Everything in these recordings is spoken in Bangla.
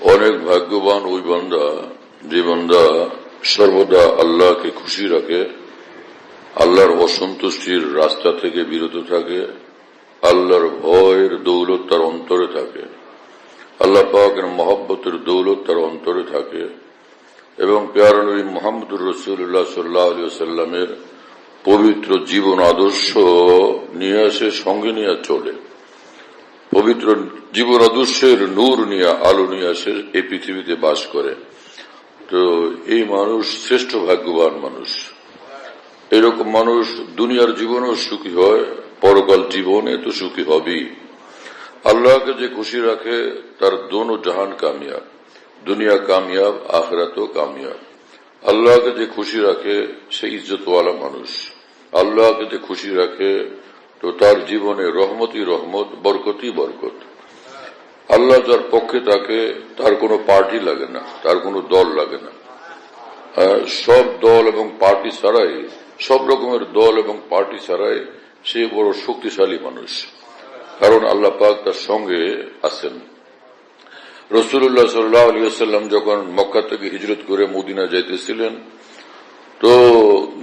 অনেক ভাগ্যবান ওই বান্দা, যে বান্দা সর্বদা আল্লাহকে খুশি রাখে, আল্লাহর অসন্তুষ্টির রাস্তা থেকে বিরত থাকে, আল্লাহর ভয়ের দৌলত তার অন্তরে থাকে, আল্লাহ পাকের মহব্বতের দৌলত তার অন্তরে থাকে এবং পেয়ার মোহাম্মদুর রসুল্লাহ সাল্লাহ আলী সাল্লামের পবিত্র জীবন আদর্শ নিয়ে আসে, সঙ্গে নিয়ে চলে। পবিত্র জীবন আদর্শের নূর নিয়ে, আলো নিয়ে আসে এই পৃথিবীতে বাস করে। তো এই মানুষ শ্রেষ্ঠ ভাগ্যবান মানুষ। এরকম মানুষ দুনিয়ার জীবনেও সুখী হয়, পরকাল জীবনে তো সুখী হবেই। আল্লাহকে যে খুশি রাখে, তার দোনো জাহান কামিয়াব। দুনিয়া কামিয়াব, আখরাতও কামিয়াব। আল্লাহকে যে খুশি রাখে, সে ইজ্জতওয়ালা মানুষ। আল্লাহকে যে খুশি রাখে তো তার জীবনে রহমতি রহমত বরকতি বরকত। আল্লাহ যার পক্ষে তাকে তার কোনো পার্টি লাগে না, তার কোনো দল লাগে না। সব দল এবং পার্টি ছাড়াই, সব রকমের দল এবং পার্টি ছাড়াই সে বড় শক্তিশালী মানুষ। কারণ আল্লাহ পাক তার সঙ্গে আছেন। রসুল্লাহ সাল্লাহ আলিয়াল্লাম যখন মক্কা থেকে হিজরত করে মদিনা যাইতেছিলেন, তো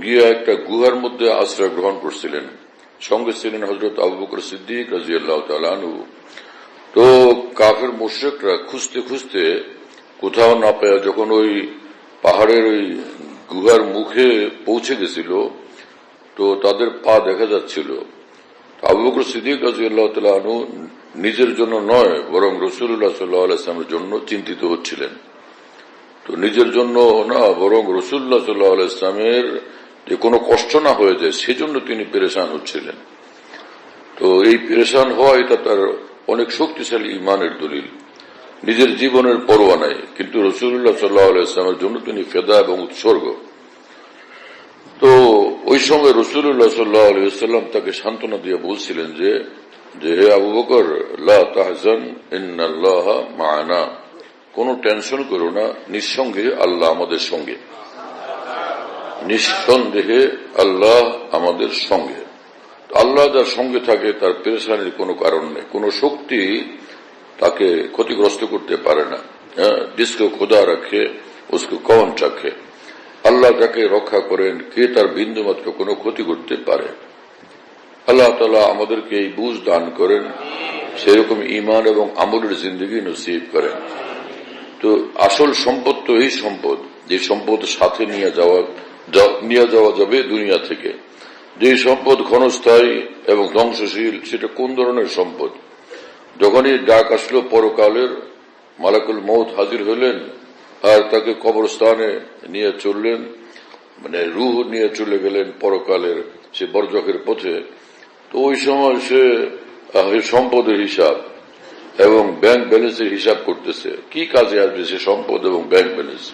গিয়ে একটা গুহার মধ্যে আশ্রয় গ্রহণ করছিলেন। সঙ্গে ছিলেন হজরত আবু বকর সিদ্দিক রাজিয়াল্লাহ তালু তো কাফের মোশেকরা খুঁজতে খুঁজতে কোথাও না পায় যখন ওই পাহাড়ের ওই গুহার মুখে পৌঁছে গেছিল, তো তাদের পা দেখা যাচ্ছিল। আবু বকর সিদ্দিক রাজিয়াল্লাহ তালু নিজের জন্য নয়, বরং রসুল্লাহ সাল্লাহ আলাইসলামের জন্য চিন্তিত হচ্ছিলেন। তো নিজের জন্য না, বরং রসুল্লাহ সাল্লাহ আলাইসলামের যে কোনো কষ্ট না হয়ে যায়, সেজন্য তিনি পেরেশান হচ্ছিলেন। তো এই পেরেশান হওয়া এটা তার অনেক শক্তিশালী ইমানের দলিল। নিজের জীবনের পরোয়া নাই, কিন্তু রসুল্লাহ সাল্লাহ আলাইসলামের জন্য তিনি ফেদা এবং উৎসর্গ। তো ওই সময় রসুল্লাহ সাল্লাহ আলাইসাল্লাম তাকে সান্ত্বনা দিয়ে বলছিলেন যে যে হে আবু বকর তাহজান মানা। কোনো টেনশন করো না, নিঃসঙ্গে আল্লাহ আমাদের সঙ্গে। নিঃসন্দেহে আল্লাহ আমাদের সঙ্গে। আল্লাহ যার সঙ্গে থাকে, তার পেরেশানির কোনো কারণ নেই। কোন শক্তি তাকে ক্ষতিগ্রস্ত করতে পারে না। হ্যাঁ, জিসকো খোদা রাখে, উসকে কন চাখে আল্লাহ তাকে রক্ষা করেন, কে তার বিন্দুমাত্র কোনো ক্ষতি করতে পারে। আল্লাহ তালা আমাদেরকে এই বুঝ দান করেন, সেরকম ইমান এবং আমলের জিন্দগি নসিব করেন। তো আসল সম্পদ তো এই সম্পদ, যে সম্পদ সাথে নিয়ে যাওয়া নিয়ে যাওয়া যাবে দুনিয়া থেকে। যে সম্পদ ক্ষণস্থায়ী এবং ধ্বংসশীল, সেটা কোন ধরনের সম্পদ? যখনই ডাক আসলো পরকালের, মালাকুল মৌত হাজির হলেন আর তাকে কবরস্থানে নিয়ে চললেন মানে রুহ নিয়ে চলে গেলেন পরকালের সে বর্জকের পথে, তো ওই সময় সে সম্পদের হিসাব এবং ব্যাংক ব্যালেন্সের হিসাব করতেছে। কি কাজে আসবে সে সম্পদ এবং ব্যাংক ব্যালেন্স?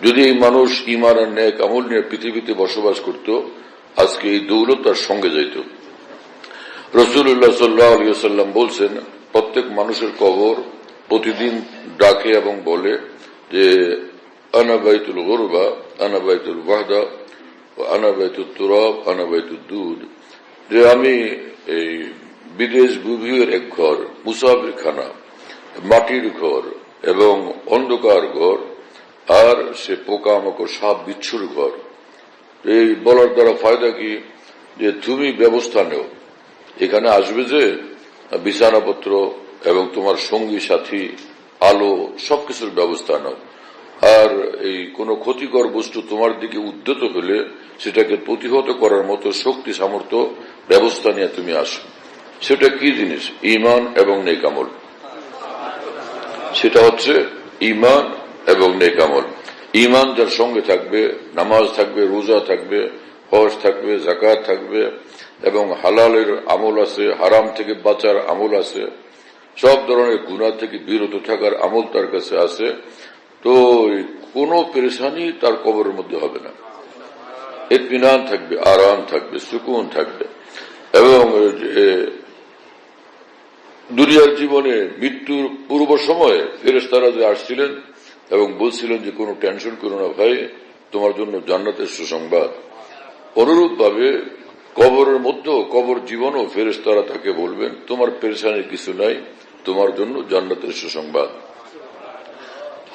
যদি এই মানুষ ইমান আর ন্যায় আমল নিয়ে পৃথিবীতে বসবাস করত, আজকে এই দৌলত তার সঙ্গে যাইত। রসুল্লাহ সাল্লাম বলছেন, প্রত্যেক মানুষের কবর প্রতিদিন ডাকে এবং বলে যে আনাবাইতুল গরবা আনাবাইতুল ওয়াহদা আনাবাইতুল তুরব আনাবাইতুল দুধ। যে আমি এই বিদেশ বুভিয়ের এক ঘর মুসাফির খানা মাটির ঘর এবং অন্ধকার ঘর আর সে পোকা পোকামাকড় সাপ বিচ্ছুর ঘর। এই বলার দ্বারা ফায়দা কি? যে তুমি ব্যবস্থা নেও। এখানে আসবে যে, বিছানাপত্র এবং তোমার সঙ্গী, সাথী, আলো, সবকিছুর ব্যবস্থা নাও। আর এই কোন ক্ষতিকর বস্তু তোমার দিকে উদ্যত হলে সেটাকে প্রতিহত করার মতো শক্তি, সামর্থ্য, ব্যবস্থা নিয়ে তুমি আসো। সেটা কি জিনিস? ইমান এবং নেকামল সেটা হচ্ছে ইমান এবং নেকামল ইমান যার সঙ্গে থাকবে, নামাজ থাকবে, রোজা থাকবে, হজ থাকবে জাকাত থাকবে, এবং হালালের আমল আছে, হারাম থেকে বাঁচার আমল আছে, সব ধরনের গুণা থেকে বিরত থাকার আমল তার কাছে আছে, তো কোনো পেরেশানি তার কবরের মধ্যে হবে না। এতমিনান থাকবে, আরাম থাকবে, সুকুন থাকবে, এবং দুনিয়ার জীবনে মৃত্যুর পূর্ব সময়ে ফেরেস্তারা যে আসছিলেন এবং বলছিলেন যে, কোনো টেনশন করো না ভাই, তোমার জন্য জান্নাতের সুসংবাদ। অনুরূপভাবে কবরের মধ্যেও, কবর জীবনও ফেরেস্তারা তাকে বলবেন, তোমার পেরেশানির কিছু নাই, তোমার জন্য জান্নাতের সুসংবাদ।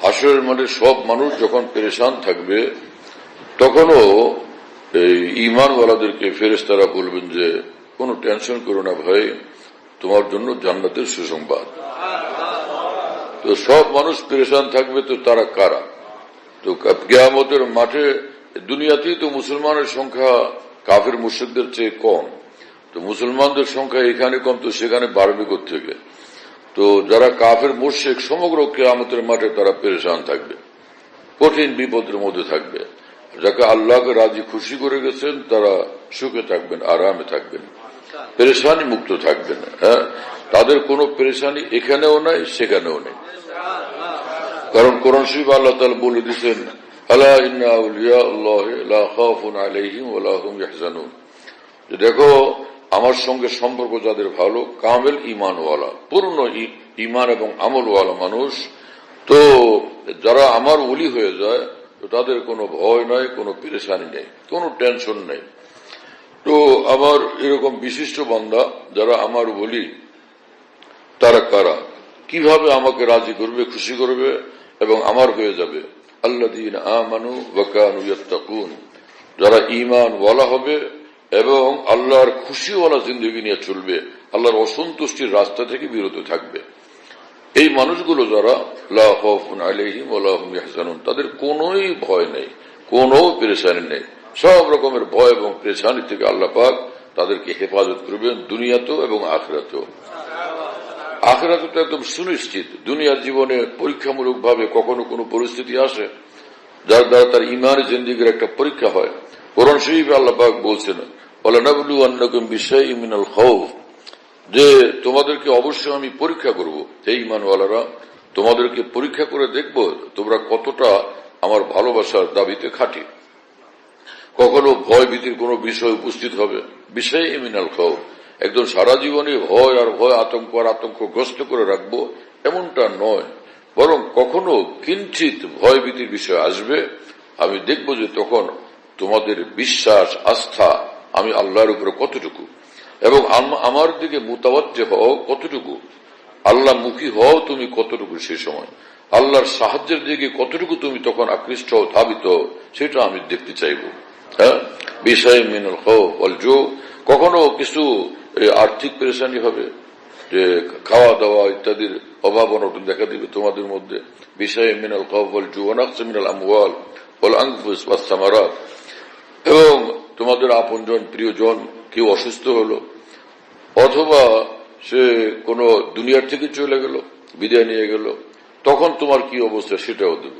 হাসরের মানে সব মানুষ যখন পেরেশান থাকবে, তখনও এই ইমানওয়ালাদেরকে ফেরেশতারা বলবেন যে, কোনো টেনশন করো না ভাই, তোমার জন্য জান্নাতের সুসংবাদ। তো সব মানুষ পেরেশান থাকবে তো তারা কারা? তো কেয়ামতের মাঠে দুনিয়াতেই তো মুসলমানের সংখ্যা কাফের মুর্শিদদের চেয়ে কম। তো মুসলমানদের সংখ্যা এখানে কম, তো সেখানে বাড়বে থেকে তো যারা কাফের মুর্শিক সমগ্র কেয়ামতের মাঠে তারা পেরেশান থাকবে। কঠিন বিপদের মধ্যে থাকবে। যাকে আল্লাহকে রাজি খুশি করে গেছেন, তারা সুখে থাকবেন, আরামে থাকবেন। পেরেশানি মুক্ত থাকবেন হ্যাঁ? তাদের কোনো পেরেশানি এখানেও নাই, সেখানেও নেই। কারণ কোরআন শরীফ আল্লাহ তালা বলে দিচ্ছেন দেখো, আমার সঙ্গে সম্পর্ক যাদের ভালো, কামেল ইমানওয়ালা পূর্ণ ইমান এবং আমলওয়ালা মানুষ, তো যারা আমার ওলি হয়ে যায়, তো তাদের কোনো ভয় নাই, কোনো পেরেশানি নেই, কোনো টেনশন নেই। তো আমার এরকম বিশিষ্ট বান্দা, যারা আমার বলি তারা কারা। কীভাবে আমাকে রাজি করবে, খুশি করবে এবং আমার হয়ে যাবে? আল্লাহ দিন আমানু ওয়াকানু ইয়াত্তাকুন। যারা ইমান ওয়ালা হবে এবং আল্লাহর খুশিওয়ালা জিন্দগি নিয়ে চলবে, আল্লাহর অসন্তুষ্টির রাস্তা থেকে বিরত থাকবে। এই মানুষগুলো যারা, লা খাউফুন আলাইহিম ওয়া লা হুম ইয়াহজানুন, তাদের কোনোই ভয় নেই, কোনো পেরেশানি নেই। সব রকমের ভয় এবং পেরেশানি থেকে আল্লাহ পাক তাদেরকে হেফাজত করবেন দুনিয়াতেও এবং আখরাতেও। আখেরাতে তো একদম সুনিশ্চিত। দুনিয়ার জীবনে পরীক্ষামূলক ভাবে কখনো কোনো পরিস্থিতি আসে যার দ্বারা তার ইমানের জিন্দিগির একটা পরীক্ষা হয়। কোরআন শরীফ আল্লাপাক বলছেন যে তোমাদেরকে অবশ্যই আমি পরীক্ষা করব। এই ইমানওয়ালারা তোমাদেরকে পরীক্ষা করে দেখব তোমরা কতটা আমার ভালোবাসার দাবিতে খাটি। কখনো ভয় ভীতির কোনো বিষয় উপস্থিত হবে। বিষয় ইমিনাল খাও একজন সারা জীবনে ভয় আর ভয় আতঙ্ক আর আতঙ্কগ্রস্ত করে রাখব, এমনটা নয়। বরং কখনো কিঞ্চিত ভয় ভীতির বিষয় আসবে, আমি দেখব যে তখন তোমাদের বিশ্বাস, আস্থা আমি আল্লাহর উপরে কতটুকু। এবং আমার দিকে মোতাবাজ্য হও কতটুকু। আল্লাহ মুখী হও তুমি কতটুকু সে সময়। আল্লাহর সাহায্যের দিকে কতটুকু তুমি তখন আকৃষ্ট হও, ধাবিত, সেটা আমি দেখতে চাইব। হ্যাঁ? বিষয় মিনুল জো। কখনো কিছু আর্থিক পেরেশানি হবে, যে খাওয়া দাওয়া ইত্যাদির অভাব অনটন দেখা দিবে তোমাদের মধ্যে। বিষয় মিনাল খৌফ অল জু অনাক্স মিনাল আমওয়াল অল আংফুস বা সামারাত। এবং তোমাদের আপনজন, প্রিয়জন কেউ অসুস্থ হলো, অথবা সে কোনো দুনিয়ার থেকে চলে গেল, বিদায় নিয়ে গেল, তখন তোমার কি অবস্থা সেটাও দেব।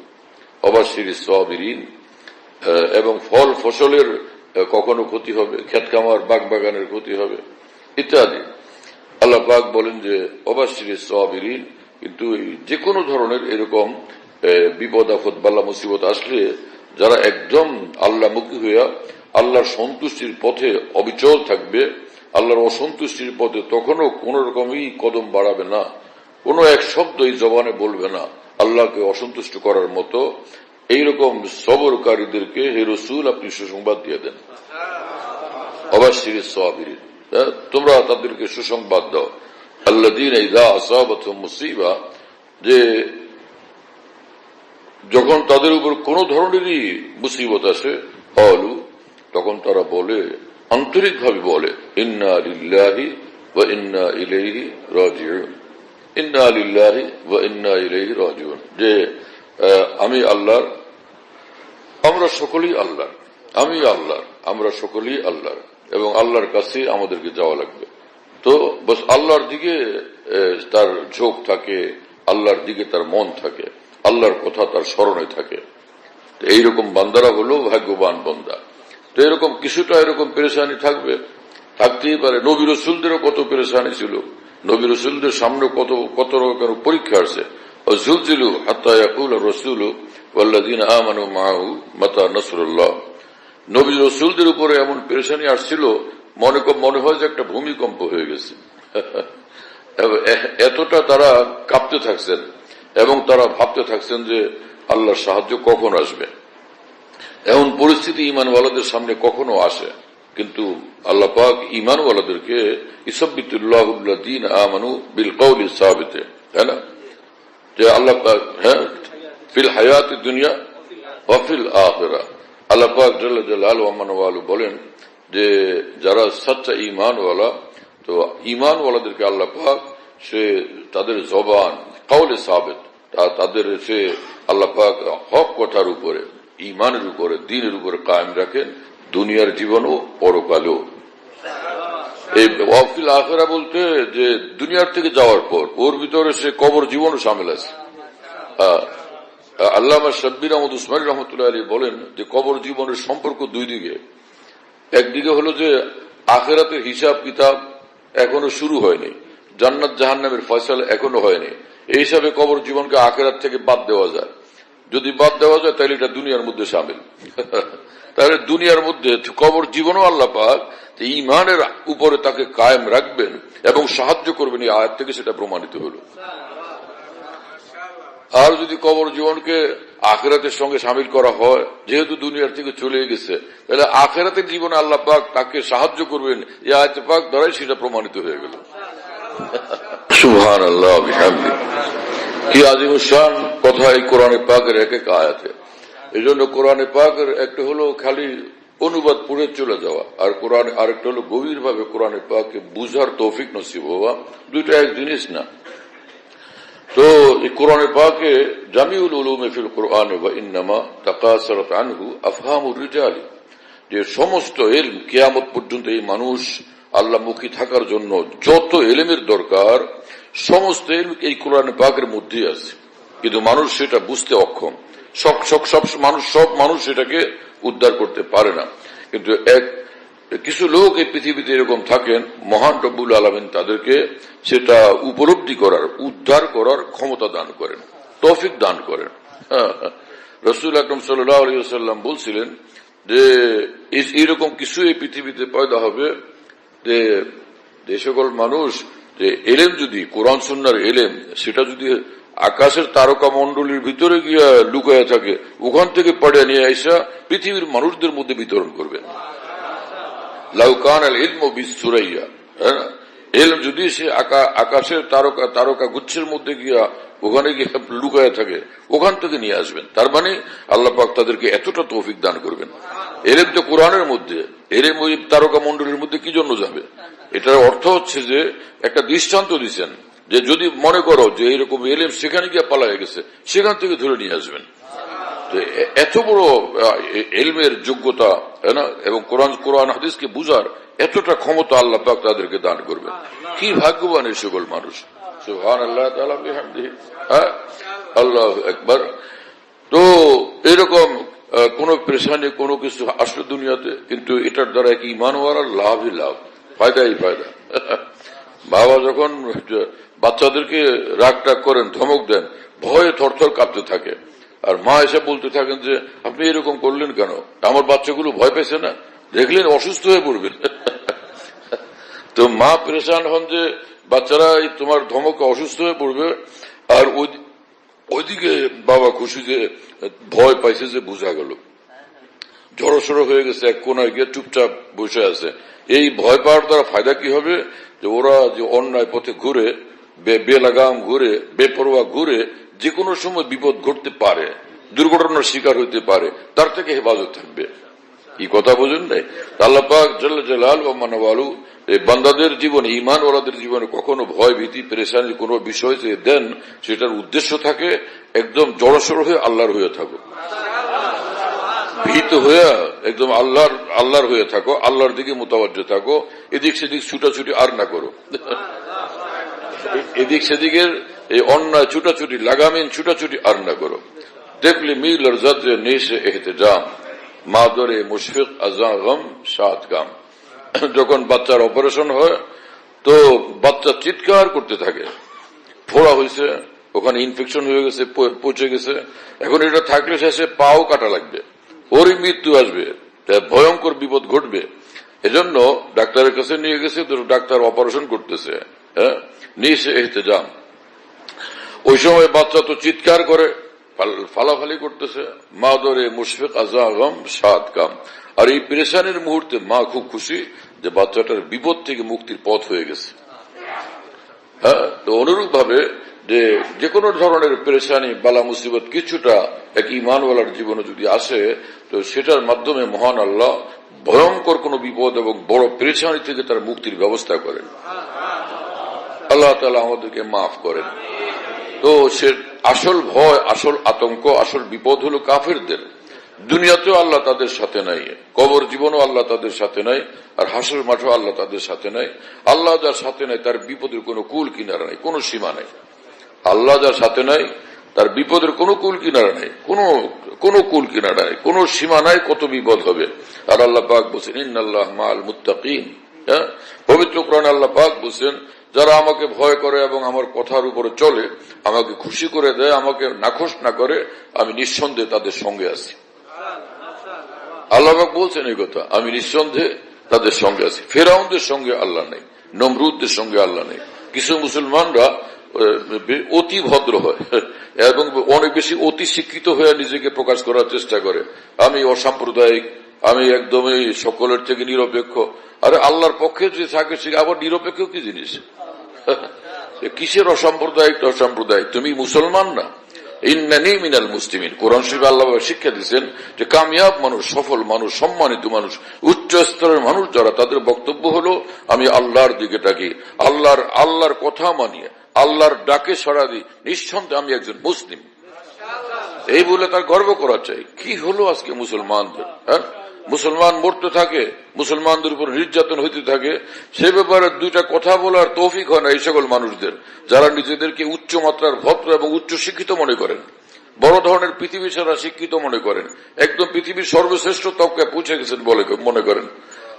অবাসির সবিরিন এবং ফল ফসলের কখনো ক্ষতি হবে, ক্ষেত খামার বাগ বাগানের ক্ষতি হবে। ইত্যাদি। আল্লাহ পাক বলেন যে অবাসির সবিরিন কিন্তু যে কোনো ধরনের এরকম বিপদ, আপদ বাল্লা মুসিবত আসলে যারা একদম আল্লাহমুখী হইয়া আল্লাহর সন্তুষ্টির পথে অবিচল থাকবে, আল্লাহর অসন্তুষ্টির পথে তখনও কোন রকমই কদম বাড়াবে না, কোনো এক শব্দ এই জবানে বলবে না, আল্লাহকে অসন্তুষ্ট করার মতো। এইরকম সবরকারীদেরকে হে রসুল, আপনি সুসংবাদ দিয়ে দেন। অবাসির সাবির তোমরা তাদেরকে সুসংবাদ দাও। আল্লাহ দিন ইদা আসাবত মুসিবা, যে যখন তাদের উপর কোন ধরনেরই মুসিবত আসে অলু তখন তারা বলে, আন্তরিকভাবে বলে, ইন্না লিল্লাহি ওয়া ইন্না ইলাইহি রাজিউন। ইন্না লিল্লাহি ওয়া ইন্না ইলাইহি রাজিউন। যে আমি আল্লাহর, আমরা সকলেই আল্লাহর, আমি আল্লাহর, আমরা সকলেই আল্লাহর। এবং আল্লাহর কাছে আমাদেরকে যাওয়া লাগবে। তো বস আল্লাহর দিকে তার ঝোঁক থাকে, আল্লাহর দিকে তার মন থাকে, আল্লাহর কথা তার স্মরণে থাকে। তো এইরকম বান্দারা হলো ভাগ্যবান বন্দা। তো এরকম কিছুটা এরকম পেরেশানি থাকবে। থাকতেই পারে। নবী রসুলদেরও কত পেরেশানি ছিল। নবী রসুলদের সামনে কত কত রকমের পরীক্ষা আছে জুলজিলু হাত্তায়াকুল রসুল ওয়াল্লাদিন আমানু মাহু মাতা নসরুল্লাহ। নবী রসুলদের উপরে এমন পেরেশানি আসছিল, মনে মনে হয় যে একটা ভূমিকম্প হয়ে গেছে। এতটা তারা কাঁপতে থাকছেন এবং তারা ভাবতে থাকছেন যে আল্লাহর সাহায্য কখন আসবে। এমন পরিস্থিতি ইমানওয়ালাদের সামনে কখনো আসে। কিন্তু আল্লাহ পাক ইমানওয়ালাদেরকে ইসবিতুল্লাহ দিন আমানু বিল কৌলি সাহাবিতে তাই না? যে আল্লাহ পাক হ্যাঁ ফিল হায়াতি দুনিয়া ওয়াফিল আখেরা আল্লাহ পাক জাল্লা জালাল ওয়ামানওয়ালু বলেন যে, যারা সচ্চা ইমানওয়ালা তো ইমানওয়ালাদেরকে আল্লাহ পাক সে তাদের জবান কাউলে সাবেত তাদের সে আল্লাহ পাক হক কথার উপরে ইমানের উপরে, দিনের উপরে কায়েম রাখেন, দুনিয়ার জীবনও পরকালেও। এই ওয়াফিল আখেরা বলতে যে, দুনিয়ার থেকে যাওয়ার পর, ওর ভিতরে সে কবর জীবনও সামিল আছে। আল্লামা শাব্বির আহমদ উসমানী রহমতুল্লাহ আলী বলেন যে কবর জীবনের সম্পর্ক দুই দিকে। একদিকে হলো যে আখেরাতের হিসাব কিতাব এখনও শুরু হয়নি, জান্নাত জাহান্নামের ফয়সাল এখনও হয়নি। এই হিসাবে কবর জীবনকে আখেরাত থেকে বাদ দেওয়া যায়। যদি বাদ দেওয়া যায়, তাহলে এটা দুনিয়ার মধ্যে সামিল। তাহলে দুনিয়ার মধ্যে কবর জীবনও আল্লাহ পাক ইমানের উপরে তাকে কায়েম রাখবেন এবং সাহায্য করবেন, এই আয়াত থেকে সেটা প্রমাণিত হলো। আর যদি কবর জীবনকে আখেরাতের সঙ্গে সামিল করা হয়, যেহেতু দুনিয়ার থেকে চলে গেছে, তাহলে আখেরাতের জীবনে আল্লাহ পাক তাকে সাহায্য করবেন। এই আয়ত পাক দ্বারাই সেটা প্রমাণিত হয়ে গেল। সুহান আল্লাহ কি আজিম শান কথা এই কোরআনে পাকের এক এক আয়াতে। এই জন্য কোরআনে পাকের একটা হলো খালি অনুবাদ পড়ে চলে যাওয়া, আর কোরআন আরেকটা হলো গভীরভাবে কোরআনে পাককে বুঝার তৌফিক নসিব হওয়া। দুইটা এক জিনিস না। তো কোরআনে পাকে জামিউল উলুমে ফিল কোরআন বা ইন্নামা তাকাসারত আনহু আফহামুর রিজালি, যে সমস্ত এলম কেয়ামত পর্যন্ত এই মানুষ আল্লাহমুখী থাকার জন্য যত এলেমের দরকার, সমস্ত এলম এই কোরআনে পাকের মধ্যেই আছে। কিন্তু মানুষ সেটা বুঝতে অক্ষম। সব সব মানুষ সব মানুষ সেটাকে উদ্ধার করতে পারে না। কিন্তু এক কিছু লোক এই পৃথিবীতে এরকম থাকেন, মহান রব্বুল আলমিন তাদেরকে সেটা উপলব্ধি করার, উদ্ধার করার ক্ষমতা দান করেন, তৌফিক দান করেন। রসুল আকরম সাল্লাম বলছিলেন যে, এই- এইরকম কিছু এই পৃথিবীতে পয়দা হবে যে যে সকল মানুষ যে এলেম যদি, কোরআন সুন্নার এলেম, সেটা যদি আকাশের তারকা মন্ডলীর ভিতরে গিয়া লুকায় থাকে, ওখান থেকে পড়ে নিয়ে আসা পৃথিবীর মানুষদের মধ্যে বিতরণ করবেন। লাউকান বিসুরাইয়া হ্যাঁ? এলম যদি সে আকাশের তারকা তারকা গুচ্ছের মধ্যে গিয়া ওখানে গিয়ে লুকায় থাকে, ওখান থেকে নিয়ে আসবেন। তার মানে আল্লাহ পাক তাদেরকে এতটা তৌফিক দান করবেন। এলেম তো কোরআনের মধ্যে, এলেম ওই তারকা মন্ডলীর মধ্যে কি জন্য যাবে? এটার অর্থ হচ্ছে যে একটা দৃষ্টান্ত দিচ্ছেন যে যদি মনে করো যে এরকম এলেম সেখানে গিয়ে পালায় গেছে, সেখান থেকে ধরে নিয়ে আসবেন। এত বড় এলমের যোগ্যতা এবং কোরআন কোরআন, হাদিসকে বুঝার এতটা ক্ষমতা আল্লাহ পাক তাদেরকে দান করবে কি ভাগ্যবান এই সকল মানুষ। সুবহান আল্লাহ আল্লাহ একবার তো এরকম কোনো পেশানি কোনো কিছু আসলে দুনিয়াতে, কিন্তু এটার দ্বারা এক ইমান লাভই লাভ। ফায়দাই ফায়দা। বাবা যখন বাচ্চাদেরকে রাগ টাগ করেন, ধমক দেন, ভয়ে থরথর কাঁপতে থাকে। আর মা এসে বলতে থাকেন যে, আপনি এরকম করলেন কেন? আমার বাচ্চাগুলো ভয় পেয়েছে না? দেখলেন অসুস্থ হয়ে পড়বেন। তো মা পরেশান হন যে, বাচ্চারা তোমার ধমকে অসুস্থ হয়ে পড়বে। আর ওই- ওইদিকে বাবা খুশি যে, ভয় পাইছে যে বোঝা গেল। জড়সড় হয়ে গেছে, এক কোনায় গিয়ে চুপচাপ বসে আছে। এই ভয় পাওয়ার দ্বারা ফায়দা কি হবে? যে ওরা যে অন্যায় পথে ঘুরে বেলাগাম ঘুরে, বেপরোয়া ঘুরে যে কোনো সময় বিপদ ঘটতে পারে, দুর্ঘটনার শিকার হইতে পারে, তার থেকে হেফাজত থাকবে। এই কথা বোঝেন নাই? আল্লাহ পাক জাল্লা জালাল ও মানবালু বান্দাদের জীবনে ইমান ওরাদের জীবনে কখনো ভয়, ভীতি, পরেশানির কোনো বিষয় যে দেন, সেটার উদ্দেশ্য থাকে একদম জড়সড় হয়ে আল্লাহর হয়ে থাকো। ভীত হয়ে একদম আল্লাহর আল্লাহর হয়ে থাকো, আল্লাহর দিকে মোতাবজ্জ থাকো, এদিক সেদিক ছুটাছুটি আর না করো। এদিক সেদিকের এই অন্যায়, ছুটাছুটি লাগামিন ছুটাছুটি আর না করো। দেখলে মিল আর জদ্রে নিশে এহতেজাম। মুশফিক আজাগম সাত গাম। যখন বাচ্চার অপারেশন হয়, তো বাচ্চা চিৎকার করতে থাকে। ফোড়া হয়েছে ওখানে ইনফেকশন হয়ে গেছে পচে গেছে। এখন এটা থাকলে শেষে পাও কাটা লাগবে। ওরই মৃত্যু আসবে। ভয়ঙ্কর বিপদ ঘটবে। এজন্য ডাক্তারের কাছে নিয়ে গেছে, তো ডাক্তার অপারেশন করতেছে হ্যাঁ? নিশে এহতেজাম ওই সময় বাচ্চা তো চিৎকার করে ফালাফালি করতেছে মা ধরে মুশফিক আজাগম সাত কাম। আর এই পেরেশানের মুহূর্তে মা খুব খুশি যে বাচ্চাটার বিপদ থেকে মুক্তির পথ হয়ে গেছে। হ্যাঁ? তো অনুরূপ ভাবে যে যে কোনো ধরনের পেরেশানি, বালা মুসিবত কিছুটা এক ইমানওয়ালার জীবনে যদি আসে, তো সেটার মাধ্যমে মহান আল্লাহ ভয়ঙ্কর কোন বিপদ এবং বড় পেরেশানি থেকে তার মুক্তির ব্যবস্থা করেন। আল্লাহ তালা আমাদেরকে মাফ করেন। তো সে আসল ভয়, আসল আতঙ্ক, আসল বিপদ হলো কাফেরদের। দুনিয়াতেও আল্লাহ তাদের সাথে নাই, কবর জীবনও আল্লাহ তাদের সাথে নাই, আর হাসর মাঠও আল্লাহ তাদের সাথে নাই। আল্লাহ যার সাথে নাই, তার বিপদের কোনো কুল কিনারা নাই, কোনো সীমা নাই। আল্লাহ যার সাথে নাই, তার বিপদের কোনো কুল কিনারা নাই, কোনো কোনো কুল কিনারা নাই, কোনো সীমা নাই কত বিপদ হবে। আর আল্লাহ পাক বলছেন আল্লাহ মাল মুত্তাকিন। হ্যাঁ? পবিত্র কোরআন আল্লাহ পাক বলছেন যারা আমাকে ভয় করে এবং আমার কথার উপরে চলে, আমাকে খুশি করে দেয়, আমাকে নাখোশ না করে, আমি নিঃসন্দেহে তাদের সঙ্গে আছি। আল্লাহ বলছেন এই কথা, আমি নিঃসন্দেহে তাদের সঙ্গে আছি। ফেরাউনদের সঙ্গে আল্লাহ নেই, নমরুদদের সঙ্গে আল্লাহ নেই। কিছু মুসলমানরা অতি ভদ্র হয়, এবং অনেক বেশি অতি শিক্ষিত হয়ে নিজেকে প্রকাশ করার চেষ্টা করে। আমি অসাম্প্রদায়িক আমি একদমই সকলের থেকে নিরপেক্ষ। আরে আল্লাহর পক্ষে যে থাকে, সে আবার নিরপেক্ষ কি জিনিস? কিসের অসাম্প্রদায়িক অসাম্প্রদায়িক? তুমি মুসলমান না। ইন্নানি মিনাল মুসলিমিন। কোরআন শরীফ আল্লাহ শিক্ষা দিচ্ছেন যে কামিয়াব মানুষ, সফল মানুষ, সম্মানিত মানুষ, উচ্চ স্তরের মানুষ যারা, তাদের বক্তব্য হলো, আমি আল্লাহর দিকে ডাকি আল্লাহর আল্লাহর কথা মানিয়ে, আল্লাহর ডাকে সরা দিই। নিঃসন্দেহে আমি একজন মুসলিম। এই বলে তার গর্ব করা চাই। কি হলো আজকে মুসলমানদের হ্যাঁ? মুসলমান মরতে থাকে, মুসলমানদের উপর নির্যাতন হইতে থাকে, সে ব্যাপারে দুইটা কথা বলার তৌফিক হয় না এই সকল মানুষদের, যারা নিজেদেরকে উচ্চ মাত্রার ভদ্র এবং উচ্চ শিক্ষিত মনে করেন। বড় ধরনের পৃথিবী ছাড়া শিক্ষিত মনে করেন। একদম পৃথিবীর সর্বশ্রেষ্ঠ তবকায় পৌঁছে গেছেন বলে মনে করেন।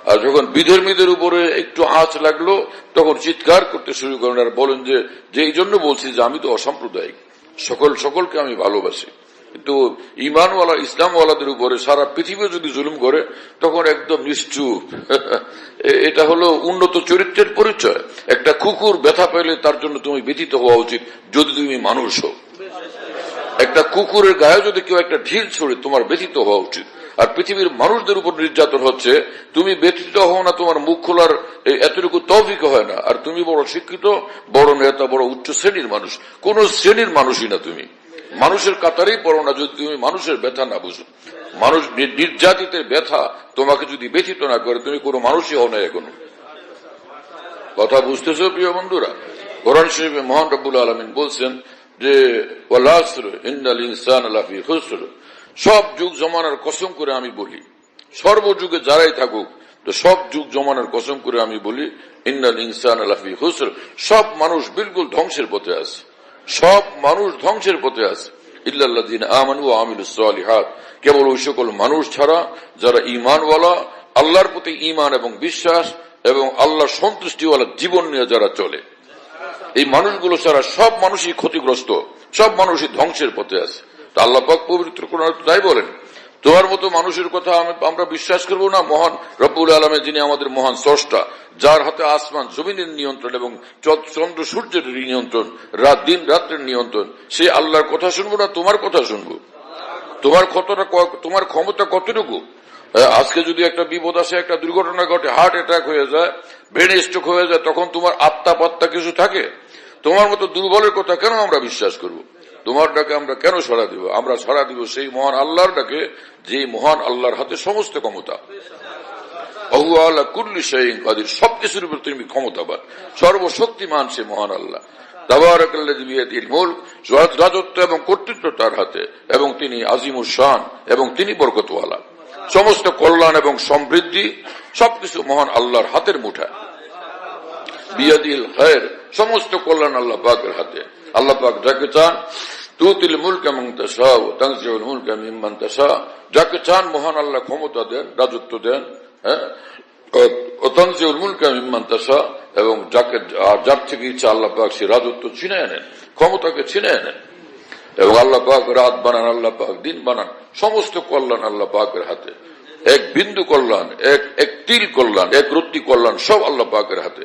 আর যখন বিধর্মীদের উপরে একটু আঁচ লাগল, তখন চিৎকার করতে শুরু করেন আর বলেন যে এই জন্য বলছি যে আমি তো অসাম্প্রদায়িক। সকল সকলকে আমি ভালোবাসি। কিন্তু ইমানওয়ালা ইসলামওয়ালাদের উপরে সারা পৃথিবী যদি জুলুম করে, তখন একদম নিশ্চুপ। এটা হলো উন্নত চরিত্রের পরিচয়। একটা কুকুর ব্যথা পেলে তার জন্য তুমি ব্যতীত হওয়া উচিত, যদি তুমি মানুষ হও। একটা কুকুরের গায়ে যদি কেউ একটা ঢিল ছড়ে, তোমার ব্যথিত হওয়া উচিত। আর পৃথিবীর মানুষদের উপর নির্যাতন হচ্ছে, তুমি ব্যথিত হও না, তোমার মুখ খোলার এতটুকু তৌফিক হয় না। আর তুমি বড় শিক্ষিত, বড় নেতা, বড় উচ্চ শ্রেণির মানুষ। কোন শ্রেণির মানুষই না তুমি। মানুষের কাতারেই পড়ো না যদি তুমি মানুষের ব্যথা না বুঝো। মানুষ নির্যাতিতের ব্যথা তোমাকে যদি ব্যথিত না করে, তুমি কোনো মানুষই হও না এখনও। কথা বুঝতেছো প্রিয় বন্ধুরা? কোরআন শরীফে মোহন রব্বুল আলমিন বলছেন যে সব যুগ জমানার কসম করে আমি বলি সর্বযুগে যারাই থাকুক, তো সব যুগ জমানার কসম করে আমি বলি ইন্দাল ইনসান আলাফি খুসর। সব মানুষ বিলকুল ধ্বংসের পথে আছে। সব মানুষ ধ্বংসের পথে আছে। কেবল ওই সকল মানুষ ছাড়া যারা ইমানওয়ালা আল্লাহর প্রতি ইমান এবং বিশ্বাস এবং আল্লাহর সন্তুষ্টিওয়ালা জীবন নিয়ে যারা চলে। এই মানুষগুলো ছাড়া সব মানুষই ক্ষতিগ্রস্ত, সব মানুষই ধ্বংসের পথে আছে। তা আল্লাহ পাক পবিত্র কোন তাই বলেন তোমার মতো মানুষের কথা আমরা বিশ্বাস করব না। মহান রব্বুল আলমে যিনি আমাদের মহান স্রষ্টা, যার হাতে আসমান, জমিনের নিয়ন্ত্রণ এবং চন্দ্র সূর্যের নিয়ন্ত্রণ, রাত দিন রাত্রের নিয়ন্ত্রণ সেই আল্লাহর কথা শুনব না, তোমার কথা শুনব? তোমার কতটা তোমার ক্ষমতা কতটুকু? আজকে যদি একটা বিপদ আসে, একটা দুর্ঘটনা ঘটে, হার্ট অ্যাটাক হয়ে যায়, ব্রেন স্ট্রোক হয়ে যায়, তখন তোমার আত্মা পাত্তা কিছু থাকে? তোমার মতো দুর্বলের কথা কেন আমরা বিশ্বাস করব? তোমার ডাকে আমরা কেন সরা দিব? আমরা সরা দিব সেই মহান আল্লাহর ডাকে যে মহান আল্লাহর হাতে সমস্ত ক্ষমতা। আল্লাহ কুল্লি শাইইন কাদির, সবকিছুর উপর তুমি ক্ষমতাবান, সর্বশক্তিমান সে মহান আল্লাহ। রাজত্ব এবং কর্তৃত্ব তার হাতে, এবং তিনি আজিমুস শান, এবং তিনি বরকতওয়ালা। সমস্ত কল্যাণ এবং সমৃদ্ধি সবকিছু মহান আল্লাহর হাতের মুঠা। বিয়াদিল খায়ের, সমস্ত কল্যাণ আল্লাহ পাকের হাতে। আল্লাহ পাক যাকে চান, তুতিল মুলক এবং ও তানজিউল মুলক মিম্মান তাসা যাকে চান, মহান আল্লাহ ক্ষমতা দেন, রাজত্ব দেন হ্যাঁ? তানজিউল মুলক মিম্মান এবং যাকে যার থেকে ইচ্ছা আল্লাহ পাক সে রাজত্ব ছিনে আনেন, ক্ষমতাকে ছিনে আনেন। এবং আল্লাহ পাক রাত বানান, আল্লাহ পাক দিন বানান, সমস্ত কল্যাণ আল্লাহ পাকের হাতে। এক বিন্দু কল্যাণ, এক এক তিল কল্যাণ, এক রত্তি কল্যাণ সব আল্লাহ পাকের হাতে।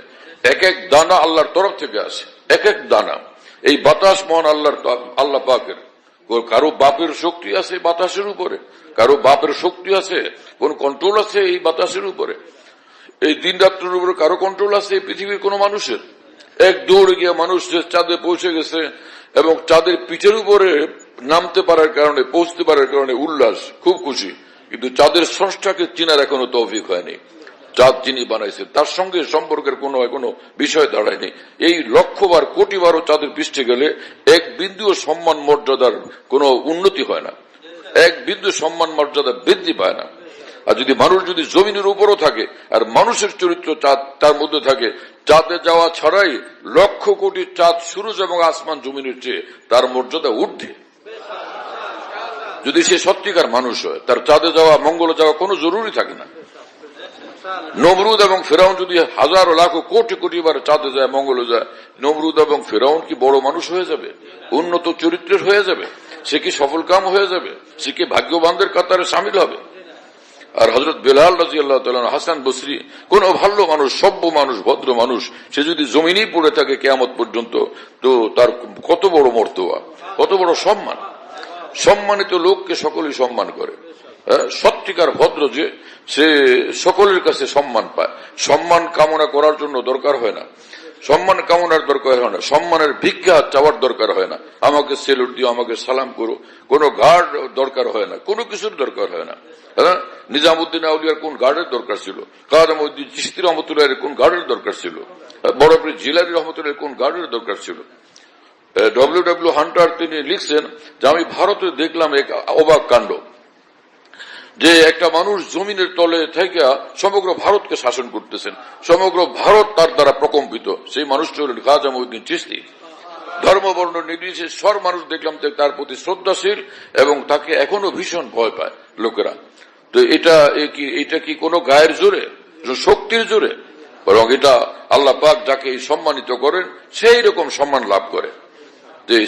এক এক দানা আল্লাহর তরফ থেকে আসে, এক এক দানা। এই বাতাস মহান আল্লাহর আল্লাহ পাকের। কারও বাপের শক্তি আছে বাতাসের উপরে? কারও বাপের শক্তি আছে? কোন কন্ট্রোল আছে এই বাতাসের উপরে? এই দিন রাত্রের উপরে কারও কন্ট্রোল আছে এই পৃথিবীর কোন মানুষের? এক দৌড়ে গিয়ে মানুষ চাঁদে পৌঁছে গেছে এবং চাঁদের পিঠের উপরে নামতে পারার কারণে, পৌঁছতে পারার কারণে উল্লাস, খুব খুশি। কিন্তু চাঁদের স্রষ্টাকে চিনার এখনও তৌফিক হয়নি। চাঁদ যিনি বানাইছেন, তার সঙ্গে সম্পর্কের কোনো কোনো বিষয় দাঁড়ায়নি। এই লক্ষবার, কোটিবারও চাঁদের পৃষ্ঠে গেলে এক বিন্দুও সম্মান মর্যাদার কোনো উন্নতি হয় না। এক বিন্দু সম্মান মর্যাদা বৃদ্ধি পায় না। আর যদি মানুষ যদি জমিনের উপরও থাকে, আর মানুষের চরিত্র চাঁদ তার মধ্যে থাকে, চাঁদে যাওয়া ছাড়াই লক্ষ কোটি চাঁদ সুরজ এবং আসমান জমিনের চেয়ে তার মর্যাদা ঊর্ধ্বে। যদি সে সত্যিকার মানুষ হয়, তার চাঁদে যাওয়া, মঙ্গলে যাওয়া কোনো জরুরি থাকে না। নমরুদ এবং ফেরাউন যদি হাজারো লাখো কোটি কোটি বার চাঁদে যায়, মঙ্গলে যায়, নমরুদ এবং ফেরাউন কি বড় মানুষ হয়ে যাবে? উন্নত চরিত্রের হয়ে যাবে? সে কি সফল কাম হয়ে যাবে? সে কি ভাগ্যবানদের কাতারে সামিল হবে? আর হজরত বেলাল রাজি আল্লাহ হাসান বসরি, কোন ভালো মানুষ, সভ্য মানুষ, ভদ্র মানুষ, সে যদি জমিনেই পড়ে থাকে কেয়ামত পর্যন্ত, তো তার কত বড় মর্তবা, কত বড় সম্মান। সম্মানিত লোককে সকলেই সম্মান করে। সত্যিকার ভদ্র যে, সে সকলের কাছে সম্মান পায়। সম্মান কামনা করার জন্য দরকার হয় না। সম্মান কামনার দরকার হয় না। সম্মানের ভিক্ষা চাওয়ার দরকার হয় না। আমাকে সেলুট দিও, আমাকে সালাম করো। কোনো গার্ড দরকার হয় না। কোনো কিছুর দরকার হয় না। হ্যাঁ? নিজামুদ্দিন আউলিয়ার কোন গার্ডের দরকার ছিল? কাদামুদ্দিন চিস্তি রহমতুল্লাহের কোন গার্ডের দরকার ছিল? বড়পরি জিলারি রহমতুল্লাহের কোন গার্ডের দরকার ছিল? ডব্লিউ ডব্লিউ হান্টার তিনি লিখছেন যে, আমি ভারতে দেখলাম এক অবাক কাণ্ড। যে একটা মানুষ জমিনের তলে থেকে সমগ্র ভারতকে শাসন করতেছেন, সমগ্র ভারত তার দ্বারা প্রকম্পিত। সেই মানুষটি হলেন খাজা মহিউদ্দিন চিস্তি ধর্মবর্ণ নির্বিশেষে সর মানুষ দেখলাম তার প্রতি শ্রদ্ধাশীল এবং তাকে এখনও ভীষণ ভয় পায় লোকেরা। তো এটা কি এটা কি কোনো গায়ের জোরে? শক্তির জোরে? বরং এটা আল্লাহ পাক যাকে সম্মানিত করেন, সেই রকম সম্মান লাভ করে।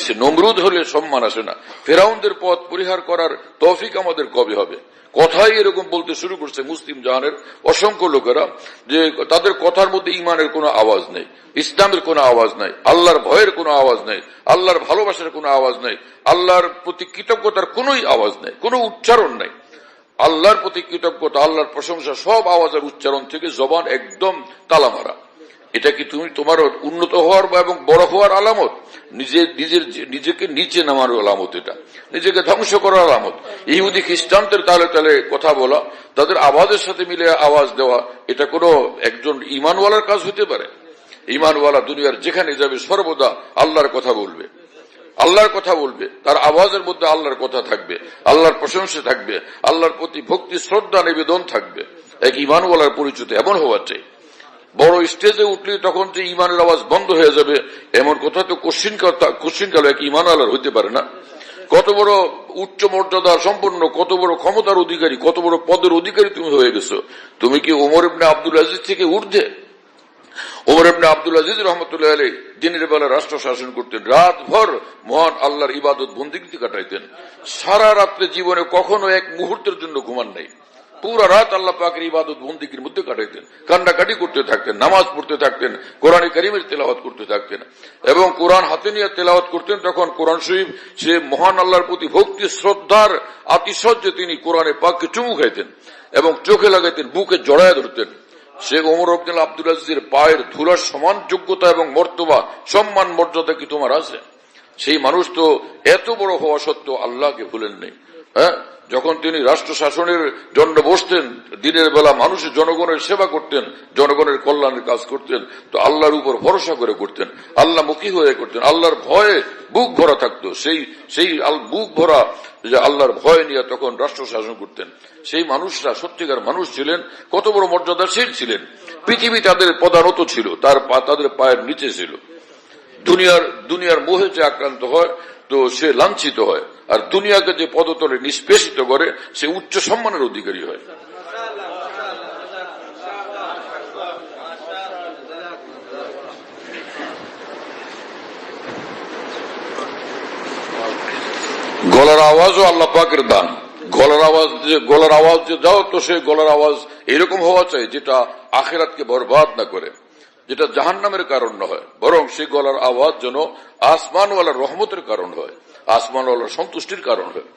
সে নমরুদ হলে সম্মান আসে না। ফেরাউনদের পথ পরিহার করার তৌফিক আমাদের কবে হবে? কথাই এরকম বলতে শুরু করছে মুসলিম জাহানের অসংখ্য লোকেরা যে তাদের কথার মধ্যে ইমানের কোনো আওয়াজ নেই, ইসলামের কোনো আওয়াজ নাই, আল্লাহর ভয়ের কোনো আওয়াজ নেই, আল্লাহর ভালোবাসার কোনো আওয়াজ নেই, আল্লাহর প্রতি কৃতজ্ঞতার কোনোই আওয়াজ নেই, কোনো উচ্চারণ নেই। আল্লাহর প্রতি কৃতজ্ঞতা, আল্লাহর প্রশংসা সব আওয়াজের উচ্চারণ থেকে জবান একদম তালামারা এটা কি তুমি তোমার উন্নত হওয়ার বা এবং বড় হওয়ার আলামত? নিজে, নিজের, নিজেকে নিচে নামার আলামত এটা। নিজেকে ধ্বংস করার আলামত। ইহুদি খ্রিস্টানদের তালে তালে কথা বলা, তাদের আওয়াজের সাথে মিলে আওয়াজ দেওয়া, এটা কোনো একজন ইমানওয়ালার কাজ হতে পারে। ইমানওয়ালা দুনিয়ার যেখানে যাবে, সর্বদা আল্লাহর কথা বলবে। আল্লাহর কথা বলবে। তার আওয়াজের মধ্যে আল্লাহর কথা থাকবে। আল্লাহর প্রশংসা থাকবে। আল্লাহর প্রতি ভক্তি, শ্রদ্ধা, নিবেদন থাকবে। এক ইমানওয়ালার পরিচিত এমন হওয়া চাই। বড় স্টেজে উঠলে তখন যে ইমানের আওয়াজ বন্ধ হয়ে যাবে, এমন কথা তো কোশ্চিন কোশ্চিন কাল এক ইমান আলার হইতে পারে না। কত বড় উচ্চ মর্যাদা সম্পন্ন, কত বড় ক্ষমতার অধিকারী, কত বড় পদের অধিকারী তুমি হয়ে গেছো। তুমি কি ওমর ইবনে আব্দুল আজিজ থেকে ঊর্ধ্বে? ওমর ইবনে আব্দুল আজিজ রহমতুল্লাহ আলী দিনের বেলা রাষ্ট্র শাসন করতেন। রাত ভর মহান আল্লাহর ইবাদত বন্দিগিতে কাটাইতেন। সারা রাত্রে জীবনে কখনো এক মুহূর্তের জন্য ঘুমান নাই। পুরো রাত আল্লাহ পাকের ইবাদত বন্দিগির মধ্যে কাটাইতেন। কান্নাকাটি করতে থাকতেন, নামাজ পড়তে থাকতেন, কোরআনে করিমের তেলাওয়াত করতে থাকতেন। এবং কোরআন হাতে নিয়ে তেলাওয়াত করতেন, তখন কোরআন শরীফ সে মহান আল্লাহর প্রতি ভক্তি, শ্রদ্ধার আতিশয্যে তিনি কোরআনে পাককে চুমু খাইতেন এবং চোখে লাগাইতেন, বুকে জড়ায় ধরতেন। শেখ ওমর আব্দুল আব্দুল আজিজের পায়ের ধুলার সমান যোগ্যতা এবং মর্তবা, সম্মান, মর্যাদা কি তোমার আছে? সেই মানুষ তো এত বড় হওয়া সত্ত্বেও আল্লাহকে ভুলেন নেই হ্যাঁ? যখন তিনি রাষ্ট্র শাসনের জন্য বসতেন, দিনের বেলা মানুষের জনগণের সেবা করতেন, জনগণের কল্যাণের কাজ করতেন, তো আল্লাহর উপর ভরসা করে করতেন। আল্লাহ মুখী হয়ে করতেন। আল্লাহর ভয়ে বুক ভরা থাকতো। সেই সেই বুক ভরা যে আল্লাহর ভয় নিয়ে তখন রাষ্ট্র শাসন করতেন। সেই মানুষরা, সত্যিকার মানুষ ছিলেন, কত বড় মর্যাদাশীল ছিলেন। পৃথিবী তাদের পদানত ছিল, তার তাদের পায়ের নিচে ছিল। দুনিয়ার দুনিয়ার মোহে যে আক্রান্ত হয়, তো সে লাঞ্ছিত হয়। আর দুনিয়াকে যে পদতলে নিষ্পেষিত করে, সে উচ্চ সম্মানের অধিকারী হয়। গলার আওয়াজও আল্লাহ পাকের দান। গলার আওয়াজ যে, গলার আওয়াজ যে যাও তো সে গলার আওয়াজ এরকম হওয়া চাই যেটা আখেরাতকে বরবাদ না করে, যেটা জাহান নামের কারণ নয়, বরং সে গলার আওয়াজ যেন আসমানওয়ালার রহমতের কারণ হয়। আসমানওয়ালার সন্তুষ্টির কারণ হয়।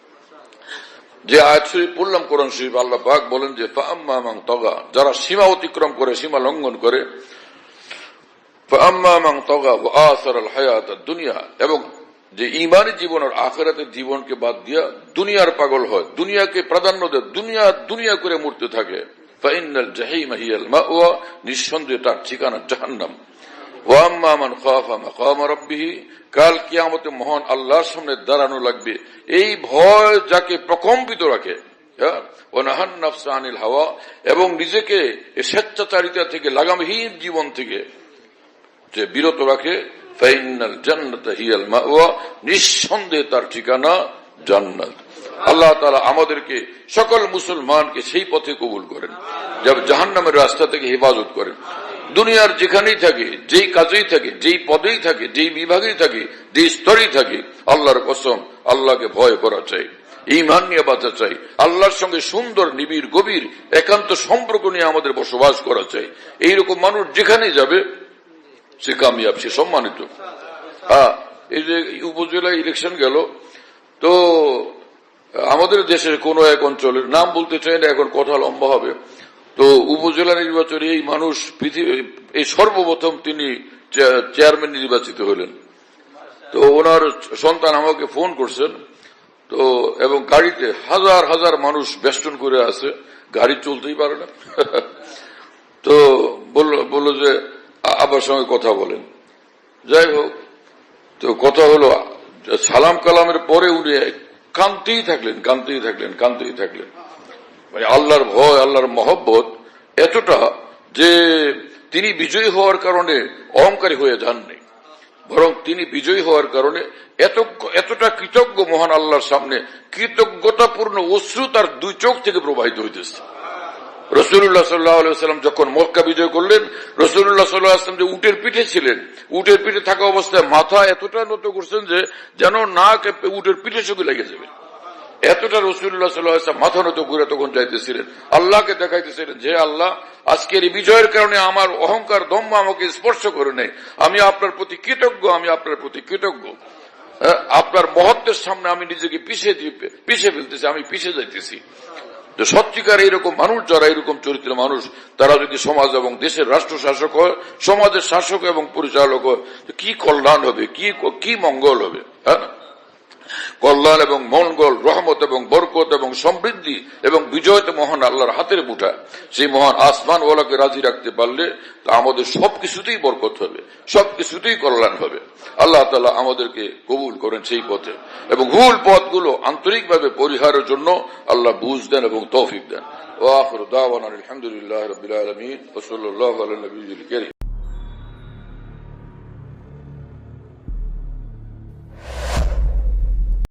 যে আয়াত শরীফ পড়লাম কোরআন শরীফ, আল্লাহ পাক বলেন যে তগা যারা সীমা অতিক্রম করে, সীমা লঙ্ঘন করে দুনিয়া এবং যে ইমানি জীবন আর আখেরাতের জীবনকে বাদ দিয়া দুনিয়ার পাগল হয়, দুনিয়াকে প্রাধান্য দেয়, দুনিয়া দুনিয়া করে মরতে থাকে। নিঃসন্দেহে তার ঠিকানা জাহান্নাম। ওয়াম্মা মান খাফা কাল কিয়ামতে মহান আল্লাহর সামনে দাঁড়ানো লাগবে। এই ভয় যাকে প্রকম্পিত রাখে হ্যাঁ, হাওয়া এবং নিজেকে স্বেচ্ছাচারিতা থেকে লাগামহীন জীবন থেকে যে বিরত রাখে নিঃসন্দেহে তার ঠিকানা জান্নাত। আল্লাহ তালা আমাদেরকে সকল মুসলমানকে সেই পথে কবুল করেন যা জাহান্নামের রাস্তা থেকে হেফাজত করেন। দুনিয়ার যেখানেই থাকে, যেই কাজেই থাকে, যেই পদেই থাকে, যেই বিভাগেই থাকে, যেই স্তরেই থাকে, আল্লাহর কসম আল্লাহকে ভয় করা চাই ইমান নিয়ে বাঁচা চাই, আল্লাহর সঙ্গে সুন্দর, নিবিড়, গভীর, একান্ত সম্পর্ক নিয়ে আমাদের বসবাস করা চাই। এইরকম মানুষ যেখানেই যাবে, সে কামিয়াব, সে সম্মানিত। এই যে উপজেলা ইলেকশন গেল, তো আমাদের দেশের কোন এক অঞ্চলের, নাম বলতে চাই না, এখন কথা লম্বা হবে। তো উপজেলা নির্বাচনে এই মানুষ এই সর্বপ্রথম তিনি চেয়ারম্যান নির্বাচিত হলেন। তো ওনার সন্তান আমাকে ফোন করছেন। তো, এবং গাড়িতে হাজার হাজার মানুষ বেষ্টন করে আছে। গাড়ি চলতেই পারে না। তো বলল, বলল যে আবার সঙ্গে কথা বলেন। যাই হোক, তো কথা হলো সালাম কালামের পরে উনি কানতেই থাকলেন কানতেই থাকলেন কানতেই থাকলেন। মানে আল্লাহর ভয়, আল্লাহর মহব্বত এতটা যে তিনি বিজয়ী হওয়ার কারণে অহংকারী হয়ে যাননি। বরং তিনি বিজয়ী হওয়ার কারণে এত, এতটা কৃতজ্ঞ মহান আল্লাহর সামনে কৃতজ্ঞতাপূর্ণ অশ্রু তার দুই চোখ থেকে প্রবাহিত হইতেছে। রসুল্লাহ সাল্লাম যখন মক্কা বিজয় করলেন রসুল্লাহ সাল্লাহাম যে উটের পিঠে ছিলেন, উটের পিঠে থাকা অবস্থায় মাথা এতটা নত করছেন যে যেন না উটের পিঠে সঙ্গে লেগে যাবে এতটা রসুল্লাহ সাল্লাহ মাথা নত ঘুরে তখন যাইতেছিলেন। আল্লাহকে দেখাইতেছিলেন যে আল্লাহ আজকের এই বিজয়ের কারণে আমার অহংকার দম্ভ আমাকে স্পর্শ করে নেই। আমি আপনার প্রতি কৃতজ্ঞ আমি আপনার প্রতি কৃতজ্ঞ। হ্যাঁ, আপনার মহত্বের সামনে আমি নিজেকে পিছিয়ে দিয়ে- পিছিয়ে ফেলতেছি আমি পিছিয়ে যাইতেছি। তো সত্যিকার এইরকম মানুষ যারা এরকম চরিত্রের মানুষ তারা যদি সমাজ এবং দেশের রাষ্ট্র শাসক হয় সমাজের শাসক এবং পরিচালক হয় কি কল্যাণ হবে কি কি মঙ্গল হবে? হ্যাঁ? কল্যাণ এবং মঙ্গল, রহমত এবং বরকত এবং সমৃদ্ধি এবং বিজয় তো মহান আল্লাহর হাতের মুঠা। সেই মহান আসমান ওলাকে রাজি রাখতে পারলে তা আমাদের সবকিছুতেই বরকত হবে, সবকিছুতেই কল্যাণ হবে। আল্লাহ তালা আমাদেরকে কবুল করেন সেই পথে এবং ভুল পথগুলো আন্তরিকভাবে পরিহারের জন্য আল্লাহ বুঝ দেন এবং তৌফিক দেন। واخر دعوانا الحمد لله رب العالمين وصلى الله على النبي الكريم